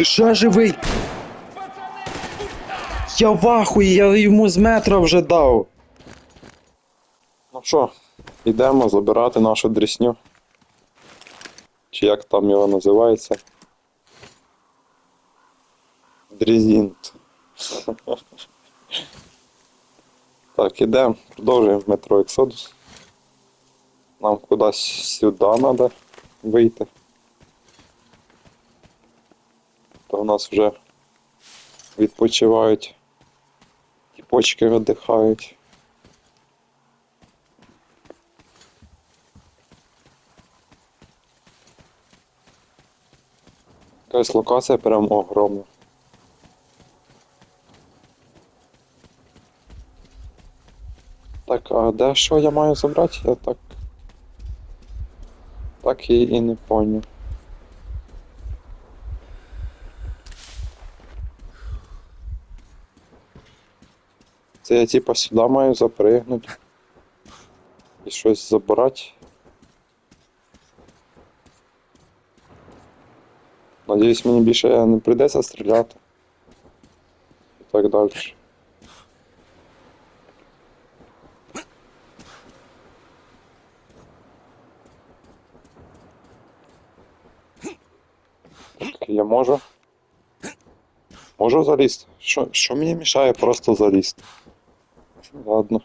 Ще живий? Я в я йому з метра вже дав. Ну що, йдемо забирати нашу дрісню. Чи як там його називається? Дрізінт. Так, ідемо, продовжуємо метро Ексодус. Нам кудись сюди треба вийти. То в нас вже відпочивають. І почки видихають. Якась локація прям огромна. Так, а де що я маю забрати? Я так. Так і, і не поняв. Це я типа сюди маю запригнути. І щось забрати. Надіюсь, мені більше не прийдеться стріляти. І так далі. Так, я можу. Можу залізти. Що, що мені мішає просто залізти? Ладно.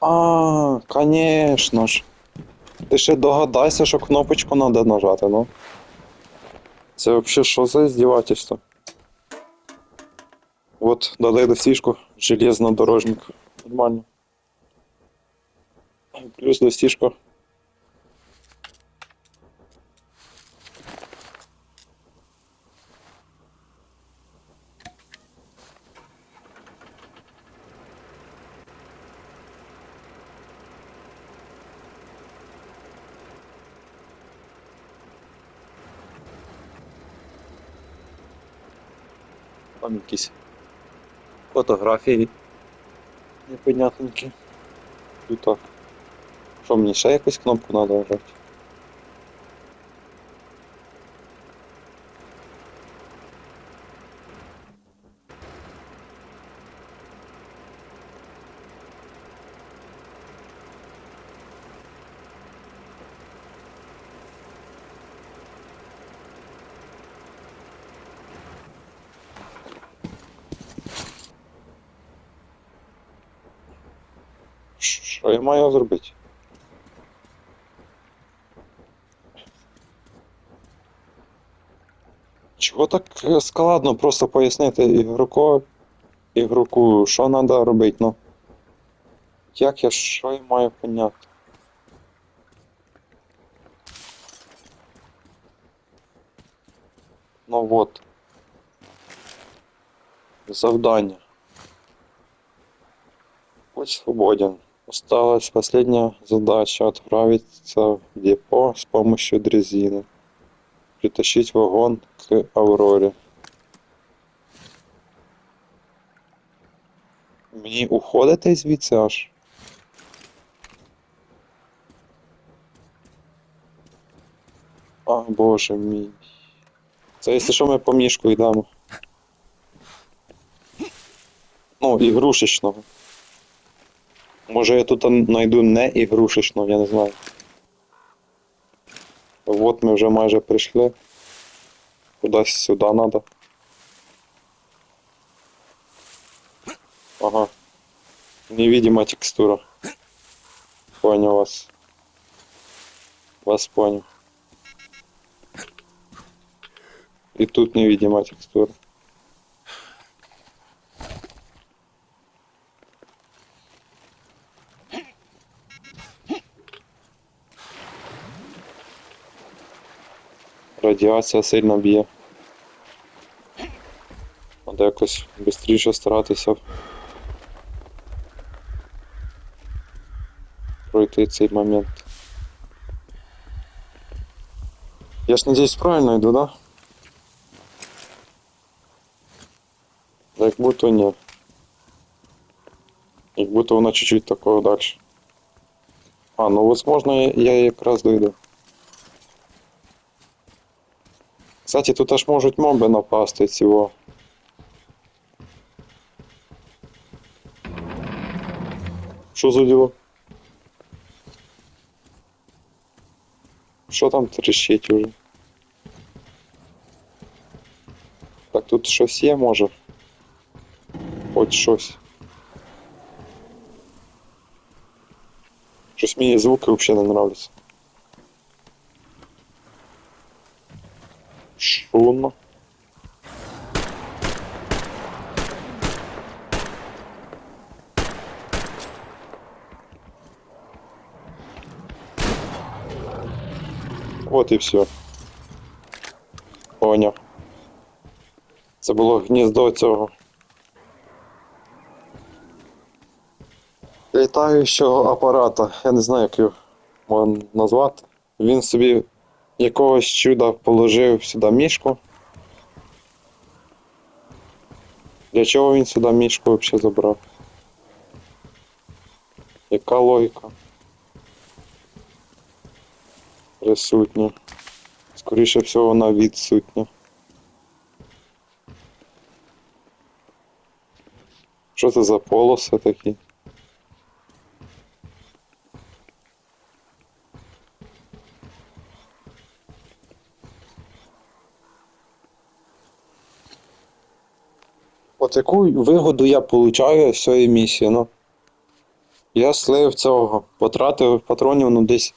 А, конечно ж. Ти ще догадайся, що кнопочку треба нажати, ну. Це вообще що за издевательство? Вот, дали достижку, железнодорожник. Нормально. Плюс достижка. Там якісь фотографії непонятненькі. І так. Що мені ще якусь кнопку треба нажати? Що я маю зробити? Чого так складно просто пояснити ігроку, ігроку, що треба робити, ну? Як я що я маю поняти? Ну вот. Завдання. Будь свободен. Осталась последняя задача отправиться в депо с помощью дрезины. Притащить вагон к Авроре. Мені уходити звідси аж? А, боже мій. Це якщо що ми по мішку йдемо. Ну, ігрушечного. Може я тут знайду не ігрушечного, я не знаю. Вот ми вже майже прийшли. Кудись сюди треба. Ага. Невидима текстура. Понял вас. Вас понял. И тут невидима текстура. Радіація сильно б'є. Треба якось швидше старатися пройти цей момент. Я ж надіюсь правильно йду, да? будто ні. Як будто воно чуть-чуть такого далі. А, ну возможно, я, я якраз дойду. Кстати, тут аж можуть моби напасти цього. Що за діло? Що там тріщить уже? Так, тут щось є, може. Хоч щось. Щось мені звуки взагалі не нравляться. От і все. Поняв. Це було гніздо цього. Літаючого апарата. Я не знаю, як його назвати. Він собі якогось чуда положив сюди мішку. Для чого він сюди мішку взагалі забрав? Яка логіка? Присутня. Скоріше всього вона відсутня. Що це за полоси такі? От яку вигоду я получаю з цієї місії, ну? Я слив цього, потратив патронів ну десь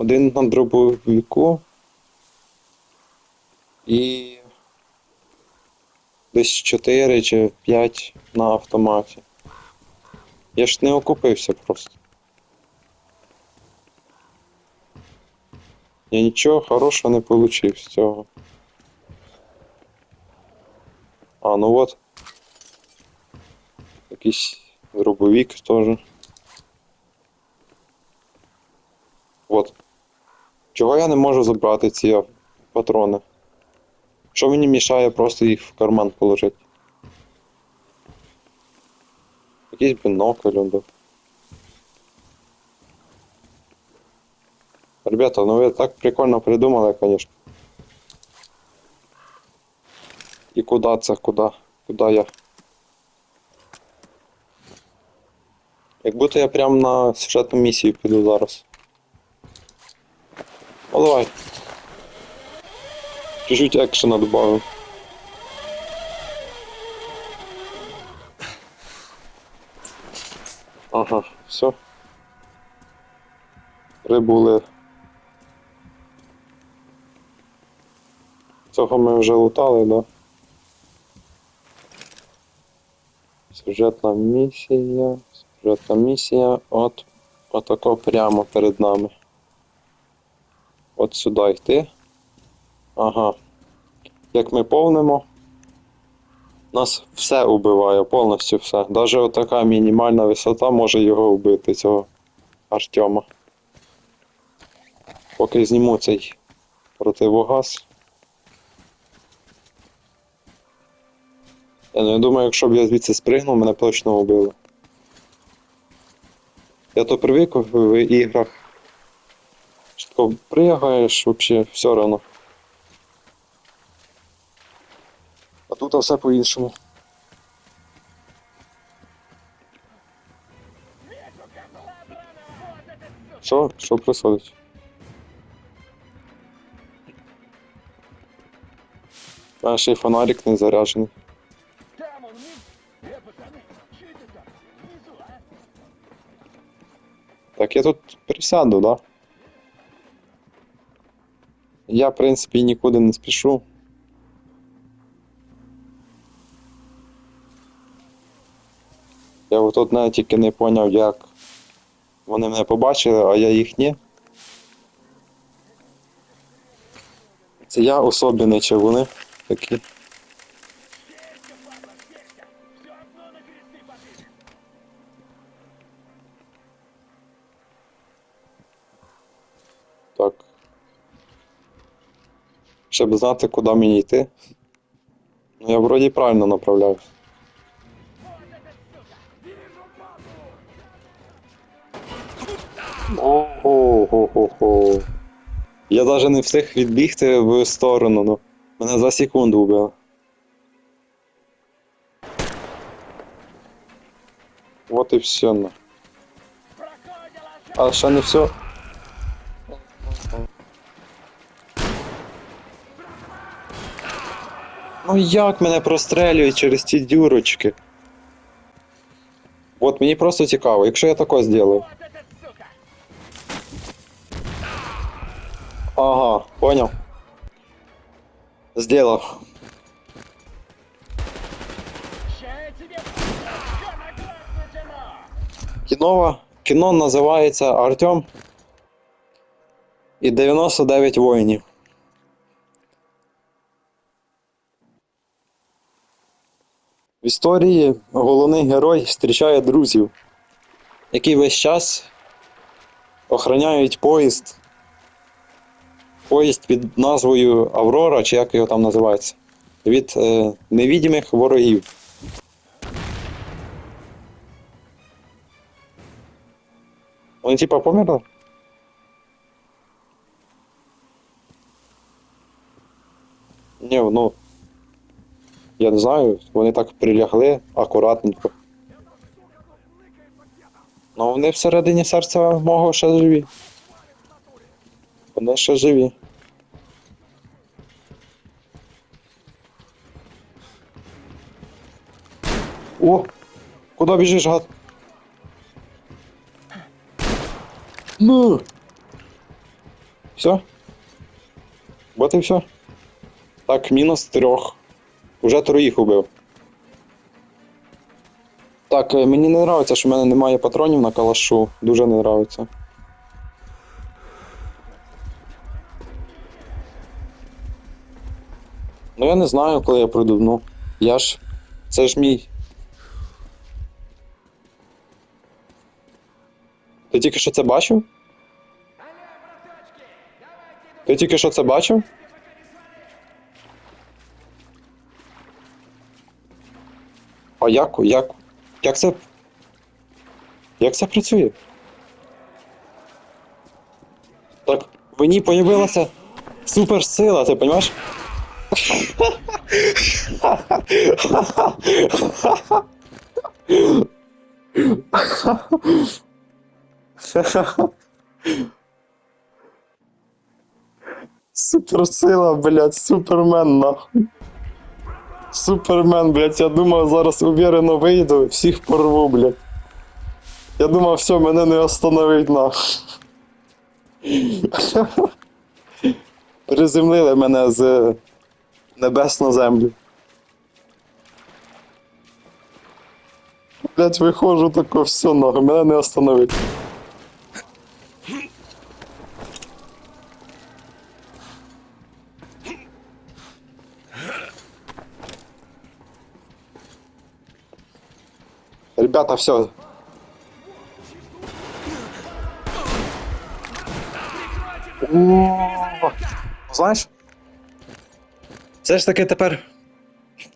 один на дробовику і десь 4 чи 5 на автоматі. Я ж не окупився просто. Я нічого хорошого не получив з цього. А, ну от. Якийсь дробовик теж. Вот. Чого я не можу забрати ці патрони? Що мені мішає просто їх в карман положити? Якийсь бінокль був. Ребята, ну ви так прикольно придумали, конечно. І куди це, куди? Куди я? Як будто я прям на сюжетну місію піду зараз. Ну давай. Чуть-чуть екшена добавим. Ага, все. Прибули. Цього ми вже лутали, да? Сюжетна місія. Сюжетна місія. От отако прямо перед нами. От сюди йти. Ага. Як ми повнимо, нас все убиває, повністю все. Навіть отака мінімальна висота може його вбити, цього Артема. Поки зніму цей противогаз. Я не думаю, якщо б я звідси спригнув, мене точно вбило. Я то привик в іграх Що тако пригаєш, взагалі, все одно. А тут все по-іншому. Що? Що происходить? А ще й фонарик не заряджений. Там он вниз. Э, пацаны, что это там? Внизу, а? Так я тут присяду, да? Я, в принципі, нікуди не спішу. Я от одне тільки не поняв, як вони мене побачили, а я їх ні. Це я особливий чи такі. Печка, щоб знати, куди мені йти. Ну я вроді правильно направляюсь. Ого-го-го. Я навіть не встиг відбігти в сторону, ну. Мене за секунду вбило. Вот і все. Ну. А ще не все. Ну як мене прострелюють через ці дюрочки? От мені просто цікаво, якщо я тако зроблю. Ага, понял. Сделав. Кіново, кіно називається Артем і 99 воїнів. В історії головний герой зустрічає друзів, які весь час охороняють поїзд. Поїзд під назвою Аврора, чи як його там називається, від е, невідомих ворогів. Вони типа померли? Ні, ну. Я не знаю, вони так прилягли акуратненько. Ну вони всередині серця мого ще живі. Вони ще живі. О! Куди біжиш, гад? Ну! Все? Вот і все. Так, мінус трьох. Уже троїх убив. Так, е, мені не нравиться, що в мене немає патронів на калашу. Дуже не нравиться. Ну я не знаю, коли я пройду. Ну, я ж. Це ж мій. Ти тільки що це бачив? Ти тільки що це бачив? А як? Як? Як це? Як це працює? Так, мені появилася суперсила, ти розумієш? Суперсила, блядь, супермен, нахуй. Супермен, блядь, я думав, зараз уверенно вийду, всіх порву, блядь. Я думав, все, мене не остановить нахуй. Приземлили мене з небес на землю. Блять, виходжу тако, все нахуй, мене не остановить. Ребята, все. Знаєш? Все ж таки тепер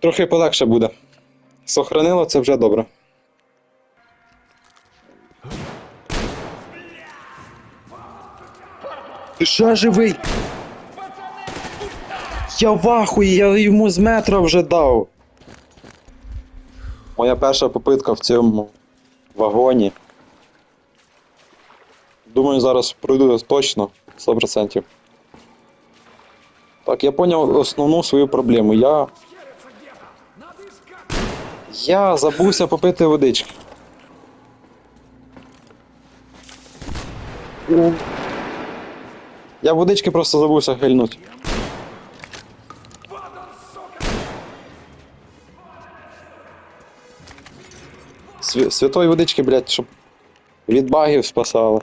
трохи полегше буде. Сохранило це вже добре. Ти що живий? Я в ахуї, я йому з метра вже дав. Моя перша попитка в цьому вагоні. Думаю, зараз пройду точно 100%. Так, я поняв основну свою проблему. Я. Я забувся попити водички. Я водички просто забувся гильнути. Святої водички, блядь, щоб від багів спасало.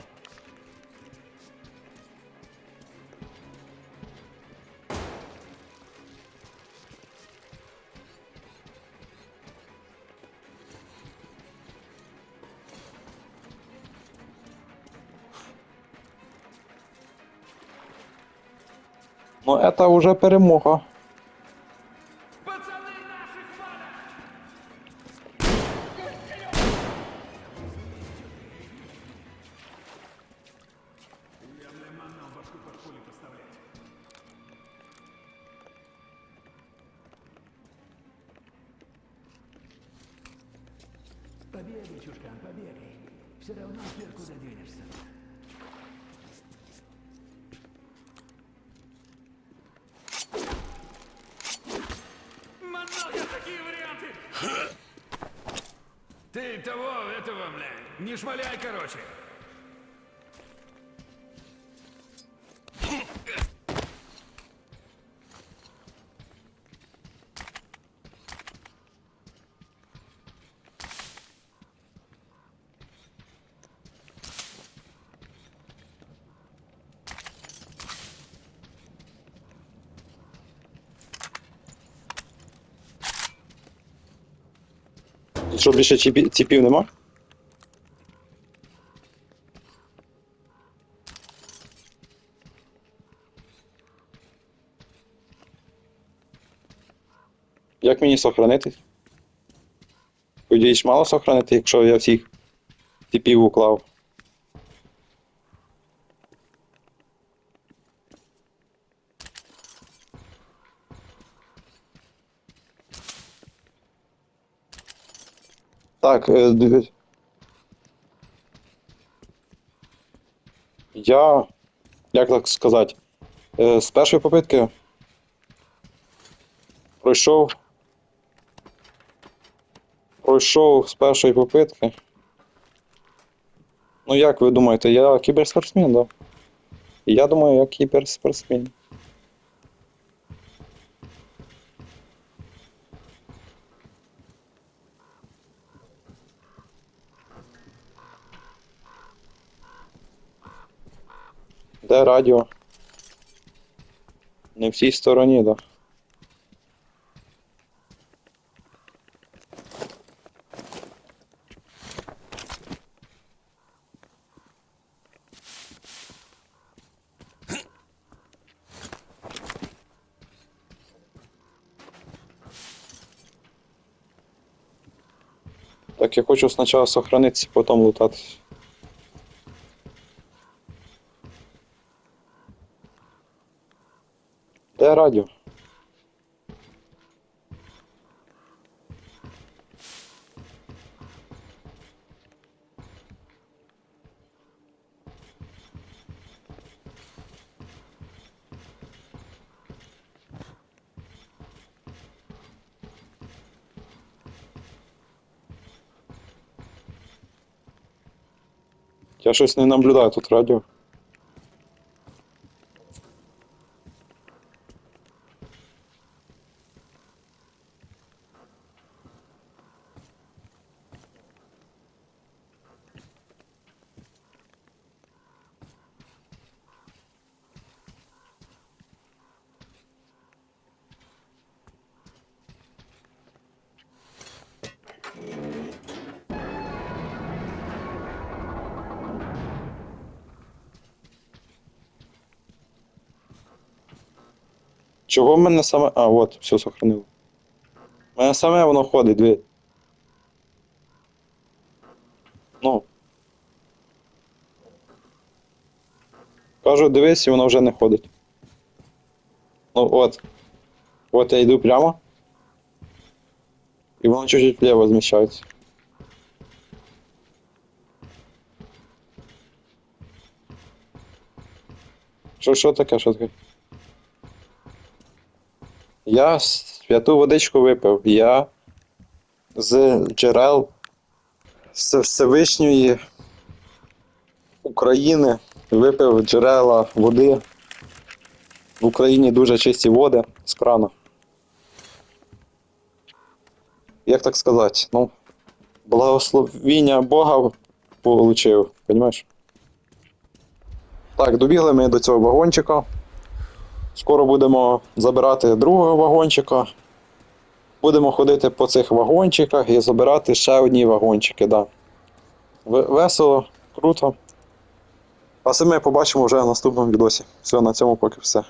Ну, это уже перемога. Того, этого, бля, не шмаляй, короче. Що більше ціпів нема? Як мені сохранити? Подіюсь, мало сохранити, якщо я всіх типів уклав. Так, е, дивись. Я. Як так сказати? Е, з першої попитки пройшов. Пройшов з першої попитки. Ну, як ви думаєте, я кіберспортсмен, да? Я думаю, я кіберспортсмен. Де радіо? Не в цій стороні, да. Так, я хочу спочатку сохранитися, потім лутатись. Де радіо? Я щось не наблюдаю тут радіо. Чого в мене саме. А, от, все сохранило. У мене саме воно ходить, дві. Ну. Кажу, дивись, і воно вже не ходить. Ну от. От я йду прямо. І воно чуть-чуть вліво зміщається. Що, що таке, що таке? Я святу водичку випив. Я з джерел Всевишньої України випив джерела води. В Україні дуже чисті води з крана. Як так сказати? Ну, благословіння Бога получив, розумієш? Так, добігли ми до цього вагончика. Скоро будемо забирати другого вагончика. Будемо ходити по цих вагончиках і забирати ще одні вагончики, да. Весело, круто. А це ми побачимо вже в наступному відосі. Все, на цьому поки все.